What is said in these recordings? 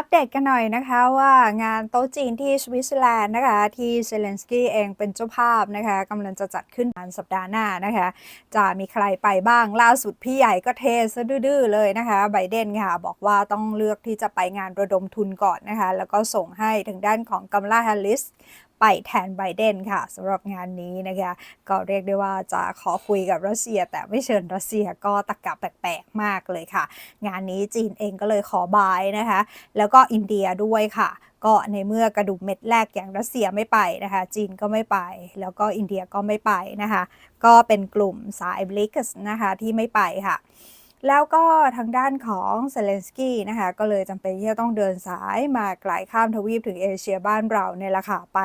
อัปเดตกันหน่อยนะคะว่างานโต๊ะจีนที่สวิตเซอร์แลนด์นะคะที่เซเลนสกี้เองเป็นเจ้าภาพนะคะกำลังจะจัดขึ้นในสัปดาห์หน้านะคะ จะมีใครไปบ้างล่าสุดพี่ใหญ่ก็เทซะดื้อเลยนะคะไบเดนค่ะบอกว่าต้องเลือกที่จะไปงานระดมทุนก่อนนะคะ แล้วก็ส่งให้ทางด้านของกัมลาแฮลลิส ไปแทนไบเดนค่ะสำหรับงานนี้นะคะก็เรียกได้ว่าจะขอคุยกับรัสเซีย แต่ไม่เชิญรัสเซียก็ตะกะแปลกๆมากเลยค่ะ งานนี้จีนเองก็เลยขอบายนะคะ แล้วก็อินเดียด้วยค่ะก็ในเมื่อกระดุมเม็ดแรกอย่างรัสเซียไม่ไปนะคะ จีนก็ไม่ไป แล้วก็อินเดียก็ไม่ไปนะคะ ก็เป็นกลุ่มสายบลิกส์นะคะที่ไม่ไปค่ะ แล้วก็ทางด้านของเซเลนสกี้นะคะก็เลยจำเป็นที่จะต้องเดินสายมาไกลข้ามทวีปถึงเอเชียบ้านเราเนี่ยแหละค่ะไป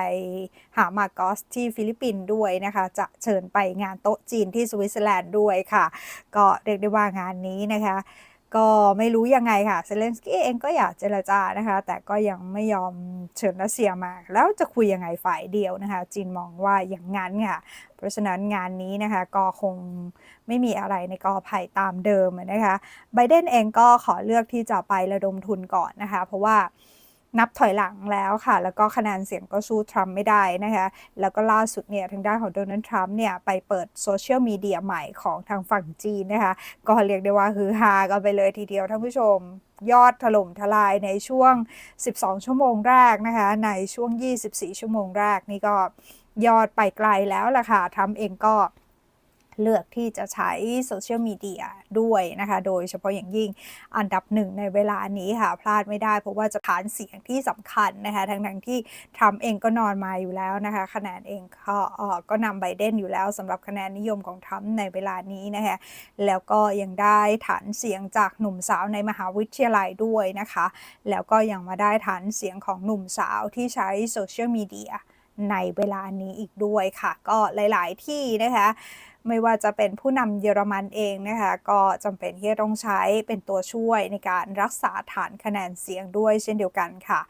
หามาโกอสที่ฟิลิปปินส์ด้วยนะคะ จะเชิญไปงานโต๊ะจีนที่สวิตเซอร์แลนด์ด้วยค่ะ ก็เรียกได้ว่างานนี้นะคะ ก็ไม่รู้ยังไงค่ะเซเลนสกี้เองก็อยากเจรจานะคะ แต่ก็ยังไม่ยอมเชิญรัสเซียมา แล้วจะคุยยังไงฝ่ายเดียวนะคะ จีนมองว่าอย่างนั้นค่ะ เพราะฉะนั้นงานนี้นะคะก็คงไม่มีอะไรในกอไผ่ตามเดิมนะคะไบเดนเองก็ขอเลือกที่จะไประดมทุนก่อนนะคะ เพราะว่า นับถอยหลังแล้วค่ะ แล้วก็คะแนนเสียงก็สู้ทรัมป์ไม่ได้นะคะ แล้วก็ล่าสุดเนี่ยทางด้านของโดนัลด์ทรัมป์เนี่ยไปเปิดโซเชียลมีเดียใหม่ของทางฝั่งจีนนะคะ ก็เรียกได้ว่าฮือฮากันไปเลยทีเดียวท่านผู้ชมยอดถล่มทลายในช่วง 12 ชั่วโมงแรกนะคะ ในช่วง 24 ชั่วโมงแรกนี่ก็ยอดไปไกลแล้วล่ะค่ะทรัมป์เองก็ เลือกที่จะใช้โซเชียลมีเดียด้วยนะคะ โดยเฉพาะอย่างยิ่งอันดับหนึ่งในเวลานี้ค่ะ พลาดไม่ได้เพราะว่าจะฐานเสียงที่สำคัญนะคะ ทั้งทั้งๆที่ทรัมป์เองก็นอนมาอยู่แล้วนะคะ คะแนนเองก็ก็นำไบเดนอยู่แล้วสำหรับคะแนนนิยมของทรัมป์ในเวลานี้นะคะ แล้วก็ยังได้ฐานเสียงจากหนุ่มสาวในมหาวิทยาลัยด้วยนะคะ แล้วก็ยังมาได้ฐานเสียงของหนุ่มสาวที่ใช้โซเชียลมีเดีย ในเวลานี้อีกด้วยค่ะ ก็หลาย ๆ ที่นะคะไม่ว่าจะเป็นผู้นำเยอรมันเองนะคะ ก็จำเป็นที่จะต้องใช้เป็นตัวช่วยในการรักษาฐานคะแนนเสียงด้วยเช่นเดียวกันค่ะ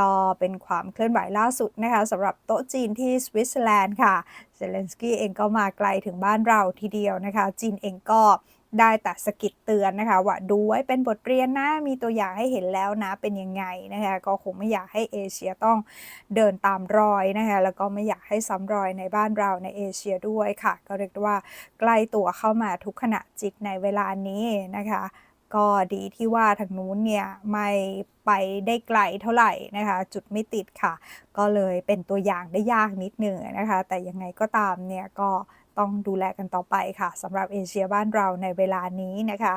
ก็เป็นความเคลื่อนไหวล่าสุดนะคะสำหรับโต๊ะจีนที่สวิตเซอร์แลนด์ค่ะเซเลนสกี้เองก็มาไกลถึงบ้านเราทีเดียวนะคะ จีนเองก็ ได้แต่สกิดเตือนนะคะว่าดูไว้เป็นบทเรียนนะมีตัวอย่างให้เห็นแล้วนะเป็นยังไงนะคะก็คงไม่อยากให้เอเชียต้องเดินตามรอยนะคะแล้วก็ไม่อยากให้ซ้ำรอยในบ้านเราในเอเชียด้วยค่ะ ก็เรียกว่าใกล้ตัวเข้ามาทุกขณะจิตในเวลานี้นะคะก็ดีที่ว่าทางนู้นเนี่ยไม่ไปได้ไกลเท่าไหร่นะคะ จุดไม่ติดค่ะ ก็เลยเป็นตัวอย่างได้ยากนิดหนึ่งนะคะ แต่ยังไงก็ตามเนี่ยก็ ต้องดูแลกันต่อไปค่ะสำหรับเอเชียบ้านเราในเวลานี้นะคะ